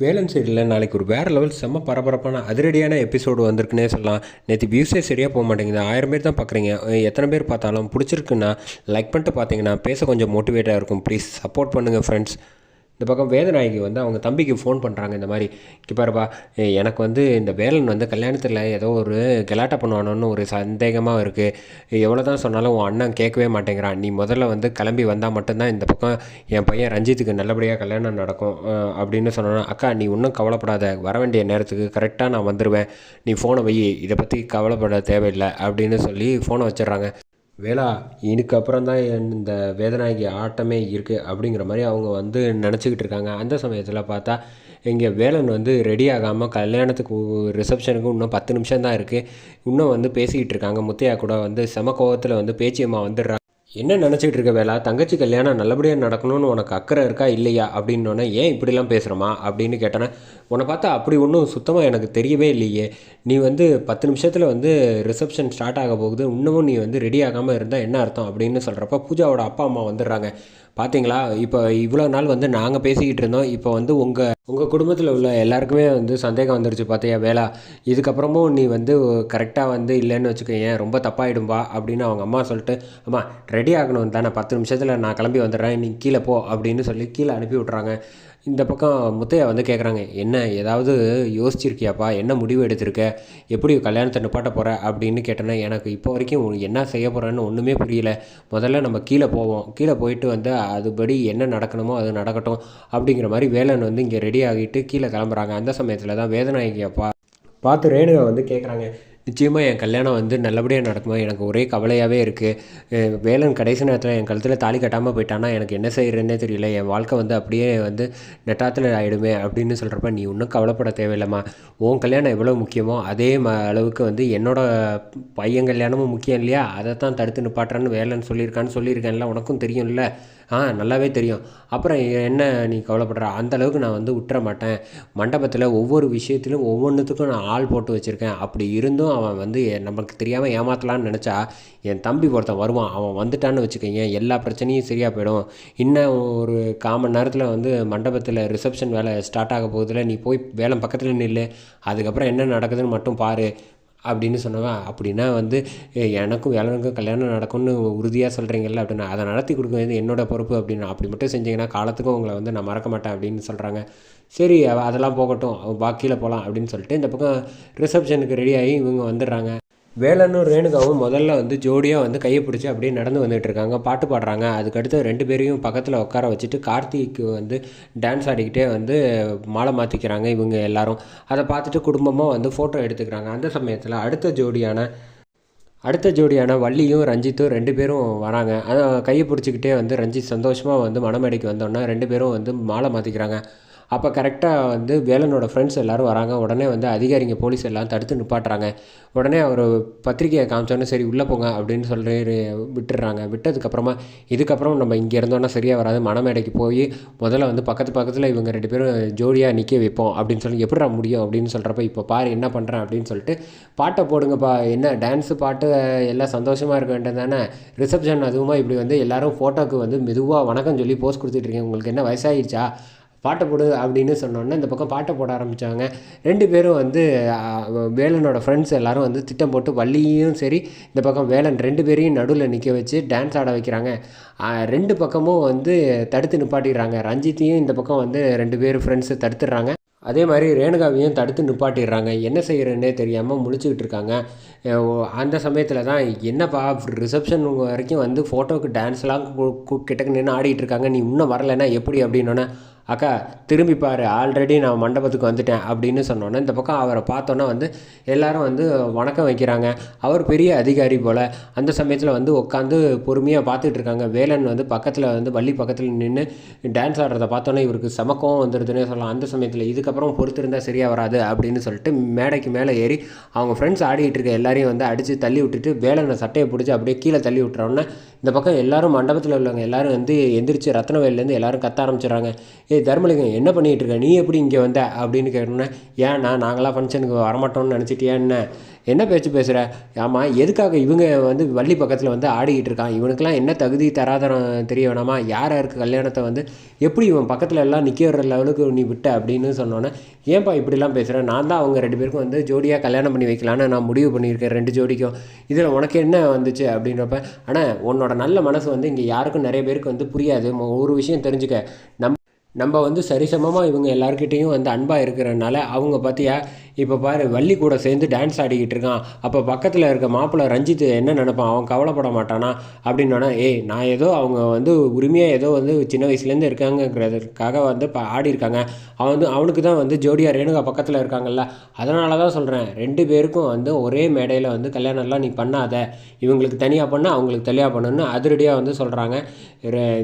வேலன் சைடில் நாளைக்கு ஒரு வேறு லெவல் செம்ம பரபரப்பான அதிரடியான எபிசோடு வந்திருக்குன்னே சொல்லலாம். நேற்று வியூஸே சரியாக போக மாட்டேங்குது. ஆயிரம் பேர் தான் பார்க்குறீங்க எத்தனை பேர் பார்த்தாலும் பிடிச்சிருக்குன்னா லைக் பண்ணிட்டு பார்த்தீங்கன்னா பேச கொஞ்சம் மோட்டிவேட்டாக இருக்கும். ப்ளீஸ் சப்போர்ட் பண்ணுங்கள் ஃப்ரெண்ட்ஸ் இந்த பக்கம் வேதநாயகி வந்து அவங்க தம்பிக்கு ஃபோன் பண்ணுறாங்க இந்த மாதிரி. கிப்பாருப்பா எனக்கு வந்து இந்த வேலன் வந்து கல்யாணத்தில் ஏதோ ஒரு கலாட்டா பண்ணுவானோன்னு ஒரு சந்தேகமாக இருக்குது எவ்வளோ தான் சொன்னாலும் உன் அண்ணன் கேட்கவே மாட்டேங்கிறான். நீ முதல்ல வந்து கிளம்பி வந்தால் மட்டும்தான் இந்த பக்கம் என் பையன் ரஞ்சித்துக்கு நல்லபடியாக கல்யாணம் நடக்கும் அப்படின்னு சொன்னோன்னா அக்கா நீ ஒன்றும் கவலைப்படாத. வர வேண்டிய நேரத்துக்கு கரெக்டாக நான் வந்துடுவேன் நீ ஃபோனை வை. இதை பற்றி கவலைப்பட தேவையில்லை. அப்படின்னு சொல்லி ஃபோனை வச்சிடுறாங்க. வேளா இதுக்கு அப்புறம் தான் இந்த வேதநாயகி ஆட்டமே இருக்குது அப்படிங்கிற மாதிரி அவங்க வந்து நினச்சிக்கிட்டு இருக்காங்க. அந்த சமயத்தில் பார்த்தா இங்கே வேலன் வந்து ரெடி ஆகாமல் கல்யாணத்துக்கு ரிசப்ஷனுக்கு இன்னும் பத்து நிமிஷம் தான் இருக்குது இன்னும் வந்து பேசிக்கிட்டு இருக்காங்க. முத்தையா கூட வந்து செம கோவத்தில் வந்து பேச்சியம்மா வந்துடுறாங்க என்ன நினச்சிக்கிட்டு இருக்க வேலை தங்கச்சி கல்யாணம் நல்லபடியாக நடக்கணும்னு உனக்கு அக்கறை இருக்கா? இல்லையா? அப்படின்னோடனே ஏன் இப்படிலாம் பேசுகிறோமா அப்படின்னு கேட்டேன்னா உன்னை பார்த்தா அப்படி ஒன்றும் சுத்தமாக எனக்கு தெரியவே இல்லையே. நீ வந்து பத்து நிமிஷத்தில் வந்து ரிசப்ஷன் ஸ்டார்ட் ஆக போகுது. இன்னமும் நீ வந்து ரெடி ஆகாமல் இருந்தால் என்ன அர்த்தம்? அப்படின்னு சொல்கிறப்ப பூஜாவோட அப்பா அம்மா வந்துடுறாங்க. பார்த்தீங்களா இப்போ இவ்வளோ நாள் வந்து நாங்கள் பேசிக்கிட்டு இருந்தோம். இப்போ வந்து உங்கள் உங்கள் குடும்பத்தில் உள்ள எல்லாருக்குமே வந்து சந்தேகம் வந்துருச்சு பார்த்தியா வேலா. இதுக்கப்புறமும் நீ வந்து கரெக்டாக வந்து இல்லைன்னு வச்சுக்கோங்க ரொம்ப தப்பாயிடும்பா அப்படின்னு அவங்க அம்மா சொல்லிட்டு அம்மா ரெடி ஆகணும் தானே பத்து நிமிஷத்தில் நான் கிளம்பி வந்துடுறேன். நீ கீழே போ அப்படின்னு சொல்லி கீழே அனுப்பி விட்றாங்க இந்த பக்கம் முத்தையா வந்து கேட்குறாங்க என்ன ஏதாவது யோசிச்சிருக்கியாப்பா? என்ன முடிவு எடுத்திருக்க? எப்படி கல்யாணத்தை நிப்பாட்ட போகிற அப்படின்னு கேட்டேன்னா எனக்கு இப்போ வரைக்கும் என்ன செய்ய போகிறேன்னு ஒன்றுமே புரியல. முதல்ல நம்ம கீழே போவோம். கீழே போயிட்டு வந்து அதுபடி என்ன நடக்கணுமோ அது நடக்கட்டும். அப்படிங்கிற மாதிரி வேலன் வந்து இங்கே ரெடி ஆகிட்டு கீழே கிளம்புறாங்க. அந்த சமயத்தில் தான் வேதநாயகி அப்பா பார்த்து ரேணுகா வந்து கேட்குறாங்க நிச்சயமாக என் கல்யாணம் வந்து நல்லபடியாக நடக்குமா? எனக்கு ஒரே கவலையாகவே இருக்குது வேலன் கடைசி நேரத்தில் என் கழுத்தில் தாலி கட்டாமல் போயிட்டானா? எனக்கு என்ன செய்கிறேன்னே தெரியல. என் வாழ்க்கை வந்து அப்படியே வந்து நெட்டாத்தில் ஆகிடுமே அப்படின்னு சொல்கிறப்ப நீ இன்னும் கவலைப்பட தேவையில்லைம்மா. உன் கல்யாணம் எவ்வளோ முக்கியமோ அதே ம அளவுக்கு வந்து என்னோட பையன் கல்யாணமும் முக்கியம் இல்லையா? அதை தான் தடுத்து நிப்பாட்டுறேன்னு வேலைன்னு சொல்லியிருக்கான்னு சொல்லியிருக்கேன்ல. உனக்கும் தெரியும்ல. ஆ நல்லாவே தெரியும். அப்புறம் என்ன நீ கவலைப்படுற? அந்தளவுக்கு நான் வந்து விட்டுற மாட்டேன் மண்டபத்தில் ஒவ்வொரு விஷயத்திலும் ஒவ்வொன்றுத்துக்கும் நான் ஆள் போட்டு வச்சுருக்கேன். அப்படி இருந்தும் அவன் வந்து நம்மளுக்கு தெரியாமல் ஏமாற்றலான்னு நினச்சா என் தம்பி ஒருத்தன் வருவான். அவன் வந்துட்டான்னு வச்சுக்கோங்க எல்லா பிரச்சனையும் சரியாக போயிடும். இன்னும் ஒரு காமன் நேரத்தில் வந்து மண்டபத்தில் ரிசப்ஷன் வேலை ஸ்டார்ட் ஆக போகுதுல நீ போய் வேலை பக்கத்தில் நில்லு. அதுக்கப்புறம் என்ன நடக்குதுன்னு மட்டும் பாரு. அப்படின்னு சொன்னவன் அப்படின்னா வந்து எனக்கும் வேலனுக்கும் கல்யாணம் நடக்கும்னு உறுதியாக சொல்கிறீங்கல்ல அப்படின்னா. அதை நடத்தி கொடுக்க வேண்டியது என்னோட பொறுப்பு அப்படின்னு. அப்படி மட்டும் செஞ்சீங்கன்னா காலத்துக்கும் உங்களை வந்து நான் மறக்க மாட்டேன் அப்படின்னு சொல்கிறாங்க சரி அதெல்லாம் போகட்டும் பாக்கியில் போகலாம் அப்படின்னு சொல்லிட்டு இந்த பக்கம் ரிசப்ஷனுக்கு ரெடியாகி இவங்க வந்துடுறாங்க. வேலனும் ரேணுகாவும் முதல்ல வந்து ஜோடியாக வந்து கையை பிடிச்சி அப்படியே நடந்து வந்துட்டு இருக்காங்க. பாட்டு பாடுறாங்க. அதுக்கடுத்து ரெண்டு பேரையும் பக்கத்தில் உட்கார வச்சுட்டு கார்த்திக்கு வந்து டான்ஸ் ஆடிக்கிட்டே வந்து மாலை மாற்றிக்கிறாங்க இவங்க எல்லாரும். அதை பார்த்துட்டு குடும்பமாக வந்து ஃபோட்டோ எடுத்துக்கிறாங்க. அந்த சமயத்தில் அடுத்த ஜோடியான அடுத்த ஜோடியான வள்ளியும் ரஞ்சித்தும் ரெண்டு பேரும் வராங்க. அதான் கையை பிடிச்சிக்கிட்டே வந்து ரஞ்சித் சந்தோஷமாக வந்து மணமேடைக்கு வந்தோன்னே ரெண்டு பேரும் வந்து மாலை மாற்றிக்கிறாங்க அப்போ கரெக்டாக வந்து வேலனோட ஃப்ரெண்ட்ஸ் எல்லாரும் வராங்க. உடனே வந்து அதிகாரிங்க போலீஸ் எல்லாம் தடுத்து நிப்பாட்டுறாங்க. உடனே அவர் பத்திரிக்கையை காமிச்சோன்னே சரி உள்ளே போங்க அப்படின்னு சொல்லி விட்டுடுறாங்க. விட்டதுக்கப்புறமா இதுக்கப்புறம் நம்ம இங்கே இருந்தோன்னா சரியாக வராது. மணமேடைக்கு போய் முதல்ல வந்து பக்கத்து பக்கத்தில் இவங்க ரெண்டு பேரும் ஜோடியாக நிற்க வைப்போம் அப்படின்னு சொல்லி எப்படிடா முடியும்? அப்படின்னு சொல்கிறப்ப இப்போ பாரு என்ன பண்ணுறேன் அப்படின்னு சொல்லிட்டு பாட்டை போடுங்கப்பா. என்ன டான்ஸு பாட்டு எல்லாம் சந்தோஷமாக இருக்க வேண்டியது தானே? ரிசப்ஷன் அதுவுமா? இப்படி வந்து எல்லோரும் ஃபோட்டோக்கு வந்து மெதுவாக வணக்கம் சொல்லி போஸ்ட் கொடுத்துட்ருக்கீங்க உங்களுக்கு என்ன வயசாகிடுச்சா பாட்டை போடு அப்படின்னு சொன்னோன்னே இந்த பக்கம் பாட்டை போட ஆரம்பித்தாங்க ரெண்டு பேரும் வந்து வேலனோட ஃப்ரெண்ட்ஸ் எல்லோரும் வந்து திட்டம் போட்டு வள்ளியும் சரி இந்த பக்கம் வேலன் ரெண்டு பேரையும் நடுவில் நிற்க வச்சு டான்ஸ் ஆட வைக்கிறாங்க. ரெண்டு பக்கமும் வந்து தடுத்து நிப்பாட்டிடுறாங்க. ரஞ்சித்தையும் இந்த பக்கம் வந்து ரெண்டு பேர் ஃப்ரெண்ட்ஸு தடுத்துடுறாங்க. அதே மாதிரி ரேணுகாவையும் தடுத்து நிப்பாட்டிடுறாங்க. என்ன செய்கிறேன்னே தெரியாமல் முழிச்சுக்கிட்டு இருக்காங்க. அந்த சமயத்தில் தான் என்னப்பா ரிசப்ஷன் வரைக்கும் வந்து ஃபோட்டோவுக்கு டான்ஸ்லாம் கிட்டக்கு நின்று ஆடிட்டு இருக்காங்க. நீ இன்னும் வரலைன்னா எப்படி அப்படின்னோன்னே அக்கா திரும்பி பாரு ஆல்ரெடி நான் மண்டபத்துக்கு வந்துட்டேன் அப்படின்னு சொன்னோன்னே இந்த பக்கம் அவரை பார்த்தோன்னே வந்து எல்லாரும் வந்து வணக்கம் வைக்கிறாங்க. அவர் பெரிய அதிகாரி போல் அந்த சமயத்தில் வந்து உட்காந்து பொறுமையாக பார்த்துட்டு இருக்காங்க. வேலன் வந்து பக்கத்தில் வந்து வள்ளி பக்கத்தில் நின்று டான்ஸ் ஆடுறத பார்த்தோன்னே இவருக்கு சமக்கம் வந்துடுதுன்னே சொல்லலாம். அந்த சமயத்தில் இதுக்கப்புறம் பொறுத்திருந்தால் சரியாக வராது அப்படின்னு சொல்லிட்டு மேடைக்கு மேலே ஏறி அவங்க ஃப்ரெண்ட்ஸ் ஆடிட்டு இருக்க எல்லாரையும் வந்து அடித்து தள்ளி விட்டுட்டு வேலனை சட்டையை பிடிச்சி அப்படியே கீழே தள்ளி விட்டுறோன்னே இந்த பக்கம் எல்லாரும் மண்டபத்தில் உள்ளவங்க எல்லாரும் வந்து எந்திரிச்சு ரத்னவேலேருந்து எல்லாரும் கத்த ஆரம்பிச்சிடுறாங்க. ஏய் தர்மலிங்கம் என்ன பண்ணிகிட்டு இருக்க? நீ எப்படி இங்கே வந்த? அப்படின்னு கேட்டோன்னே ஏன் நான் நாங்களாம் ஃபங்க்ஷனுக்கு வரமாட்டோம்னு நினச்சிட்டியா என்ன? என்ன பேச்சு பேசுகிற ஆமாம் எதுக்காக இவங்க வந்து வள்ளி பக்கத்தில் வந்து ஆடிக்கிட்டு இருக்கான்? இவனுக்கெல்லாம் என்ன தகுதி தராதரம் தெரிய வேணாமா? யார் யாருக்கு கல்யாணத்தை வந்து எப்படி இவன் பக்கத்தில் எல்லாம் நிற்கிற லெவலுக்கு நீ விட்ட அப்படின்னு சொன்னோன்னே ஏன்பா இப்படிலாம் பேசுகிறேன் நான் தான் அவங்க ரெண்டு பேருக்கும் வந்து ஜோடியாக கல்யாணம் பண்ணி வைக்கலான்னு நான் முடிவு பண்ணியிருக்கேன் ரெண்டு ஜோடிக்கும். இதில் உனக்கு என்ன வந்துச்சு அப்படின்றப்ப ஆனால் உன்னோட நல்ல மனசு வந்து இங்கே யாருக்கும் நிறைய பேருக்கு வந்து புரியாது. ஒரு விஷயம் தெரிஞ்சுக்க. நம் நம்ம வந்து சரிசமமாக இவங்க எல்லாருக்கிட்டேயும் வந்து அன்பாக இருக்கிறனால அவங்க பார்த்தியா இப்போ பாரு வள்ளி கூட சேர்ந்து டான்ஸ் ஆடிக்கிட்டு இருக்கான். அப்போ பக்கத்தில் இருக்க மாப்பிள்ளை ரஞ்சித் என்ன நினப்பான்? அவன் கவலைப்பட மாட்டானா? அப்படின்னா ஏய் நான் ஏதோ அவங்க வந்து உரிமையாக ஏதோ வந்து சின்ன வயசுலேருந்து இருக்காங்கங்கிறதுக்காக வந்து இப்போ ஆடி இருக்காங்க அவன் வந்து அவனுக்கு தான் வந்து ஜோடியா ரேணுகா பக்கத்தில் இருக்காங்கல்ல. அதனால தான் சொல்கிறேன் ரெண்டு பேருக்கும் வந்து ஒரே மேடையில் வந்து கல்யாணம்லாம் நீ பண்ணாத. இவங்களுக்கு தனியாக பண்ண அவங்களுக்கு தனியாக பண்ணுன்னு அதிரடியாக வந்து சொல்கிறாங்க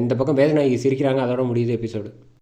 இந்த பக்கம் வேதநாயகி சிரிக்கிறாங்க. அதோட முடியுது எபிசோடு.